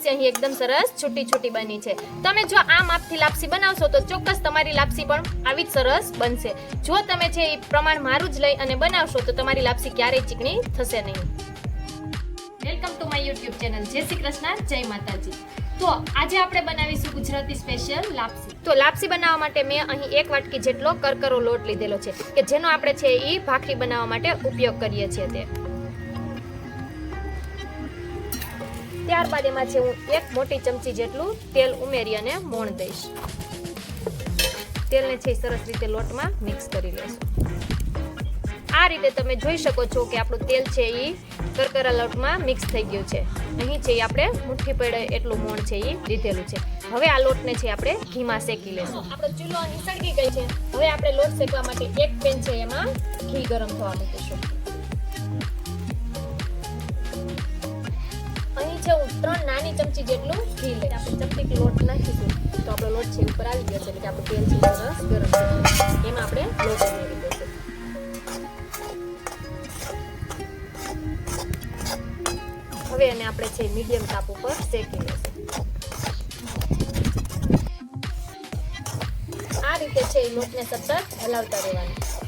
લાપસી અહીં એકદમ સરસ છૂટી છૂટી બની છે. તમે જો આ માપથી લાપસી બનાવશો તો ચોક્કસ તમારી લાપસી પણ આવી જ સરસ બનશે. જો તમે છે એ પ્રમાણ મારું જ લઈ અને બનાવશો તો તમારી લાપસી ક્યારેય ચીકણી થશે નહીં. Welcome to my YouTube channel. જય શ્રી કૃષ્ણ, જય માતાજી. તો આજે આપણે બનાવીશું ગુજરાતી સ્પેશિયલ લાપસી. તો લાપસી બનાવવા માટે મેં અહીં એક વાટકી જેટલો કરકરો લોટ લીધેલો છે, કે જેનો આપણે છે એ ભાખરી બનાવવા માટે ઉપયોગ કરીએ છીએ તે. ત્યારબાદ એમાં છે હું એક મોટી ચમચી જેટલું તેલ ઉમેરી અને મોણ દઈશ. તેલને છે સરસ રીતે લોટમાં મિક્સ કરી લેશું. આ રીતે તમે જોઈ શકો છો કે આપણું તેલ છે એ કરકરા લોટમાં મિક્સ થઈ ગયું છે. અહીં છે એ આપણે મુઠ્ઠી પડે એટલું મોણ છે એ લીધેલું છે. હવે આ લોટને છે આપણે ઘીમાં શેકી લેશું. આપણો ચૂલો અહીં સળગી ગઈ છે. હવે આપણે લોટ શેકવા માટે એક પેન છે એમાં ઘી ગરમ થવા મૂકીશું. જેટલું ઘી આપણે ચપટી લોટ નાખીશું. તો આપણો લોટ છે ઉપર આવી ગયો છે. એટલે કે આપણે તેલ છે રસ ગરમ એમાં આપણે લોટ ઉમેરી દઈશું. હવે એને આપણે છે મીડિયમ તાપ ઉપર શેકી લઈશું. આ રીતે છે લોટને સતત હલાવતા રહેવાનું.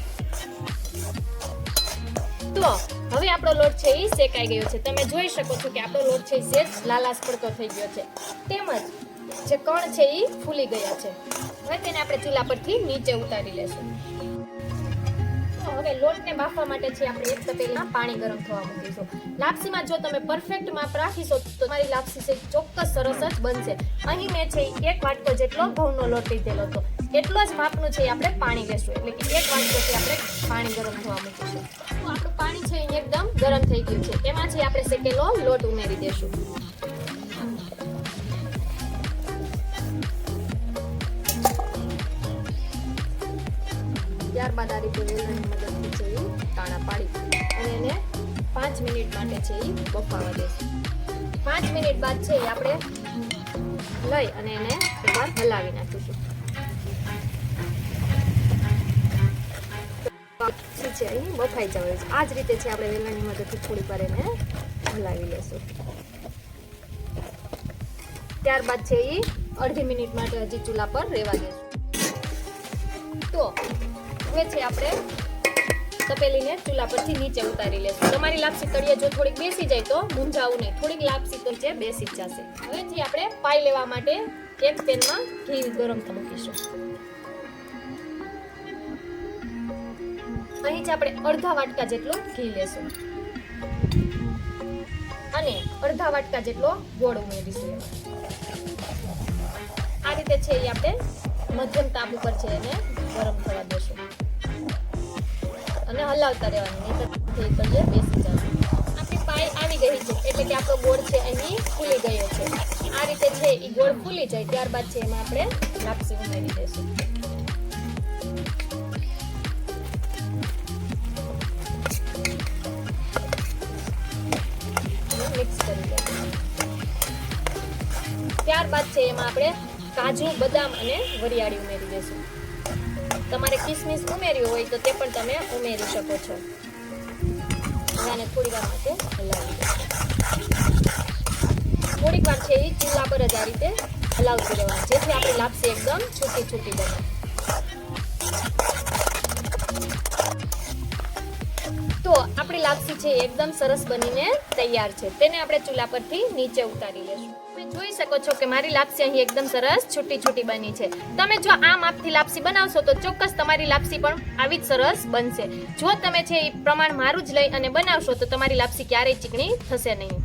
તો હવે આપણો લોટ છે એ શેકાઈ ગયો છે. તમે જોઈ શકો છો કે આપણો લોટ છે એ લાલાશ પડતો થઈ ગયો છે. તેમજ જે કણ છે એ ફૂલી ગયા છે. હવે તેને આપણે ચૂલા પરથી નીચે ઉતારી લેશું. હવે લોટને બાફવા માટે છે આપણે એક તપેલીમાં પાણી ગરમ થવા મૂકીશું. લાપસીમાં જો તમે પરફેક્ટ માપ રાખીશો તો તમારી લાપસી છે ચોક્કસ સરસ જ બનશે. અહીં મેં છે એક વાટકો જેટલો ઘઉંનો લોટ લીધેલો હતો. એટલો જ માપનું છે આપણે પાણી લેશું. એટલે કે એક વાટકો આપણે પાણી ગરમ થવા મૂકીશું. આપણું પાણી છે એ એકદમ ગરમ થઈ ગયું છે. એમાં છે આપણે શેકેલો લોટ ઉમેરી દેશું. ત્યારબાદ આ રીતે વેલણની મદદથી છે એ તાણા પાડી અને એને પાંચ મિનિટ માટે છે એ બફાવા દેશું. પાંચ મિનિટ બાદ છે એ આપણે લઈ અને એને એકવાર હલાવી નાખીશું. છે અહીં, બફાઈ જવાનું છે. આ જ રીતે છે આપણે વેલણની મદદથી થોડીક વાર એને હલાવી લેશું. ત્યારબાદ છે એ અડધી મિનિટ માટે હજી ચૂલા પર રહેવા દેશું. તો હવે છે આપણે તપેલીને ચૂલા પરથી નીચે ઉતારી લેશું. તમારી લાપસી તળિયા જો થોડીક બેસી જાય તો મૂંઝાવું નહીં. થોડીક લાપસી તો છે બેસી જશે. હવેથી આપણે પાઈ લેવા માટે એક પેનમાં ઘી ગરમ મૂકીશું. અહીં જ આપણે અડધા વાટકા જેટલું ઘી લેશું. અને અડધા વાટકા જેટલો ગોળ ઉમેરીશું આ રીતે છે એ આપણે મધ્યમ તાપ ઉપર છે એને ગરમ થવા દેશું. અને હલાવતા રહેવાનું, નહીં તો તળિયે બેસી જશે આપણી પાઈ આવી ગઈ છે, એટલે કે આપણો ગોળ છે અહીં ફૂલી ગયો છે. આ રીતે છે એ ગોળ ફૂલી જાય, ત્યારબાદ છે એમાં આપણે લાપસી ઉમેરી દઈશું ત્યારબાદ છે એમાં આપણે કાજુ, બદામ અને વરિયાળી ઉમેરી દઈશું. તમારે કિસમિસ ઉમેર્યું હોય તો તે પણ તમે ઉમેરી શકો છો. આને થોડી વાર માટે હલાવી દઈશું થોડીક વાર છે એ ચૂલા પર જ આ રીતે હલાવતી રહેવાનું. જેથી આપણી લાપસી એકદમ છૂટી છૂટી બને. આપણી લાપસી છે એકદમ સરસ બનીને તૈયાર છે. તેને આપણે ચૂલા પરથી નીચે ઉતારી લેશું. તમે જોઈ શકો છો કે મારી લાપસી અહીં એકદમ સરસ છૂટી છૂટી બની છે. તમે જો આ માપથી લાપસી બનાવશો તો ચોક્કસ તમારી લાપસી પણ આવી જ સરસ બનશે. જો તમે છે એ પ્રમાણ મારું જ લઈ અને બનાવશો તો તમારી લાપસી ક્યારેય ચીકણી થશે નહીં.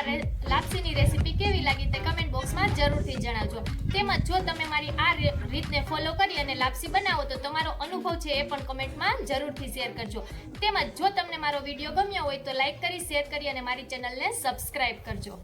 આ લાપસીની રેસીપી કેવી લાગી તે કમેન્ટ બોક્સમાં જરૂરથી જણાવજો. તેમજ જો તમે મારી આ રીતને ફોલો કરી અને લાપસી બનાવો તો તમારો અનુભવ છે એ પણ કમેન્ટમાં જરૂરથી શેર કરજો. તેમજ જો તમને મારો વીડિયો ગમ્યો હોય તો લાઈક કરી શેર કરી અને મારી ચેનલને સબસ્ક્રાઇબ કરજો.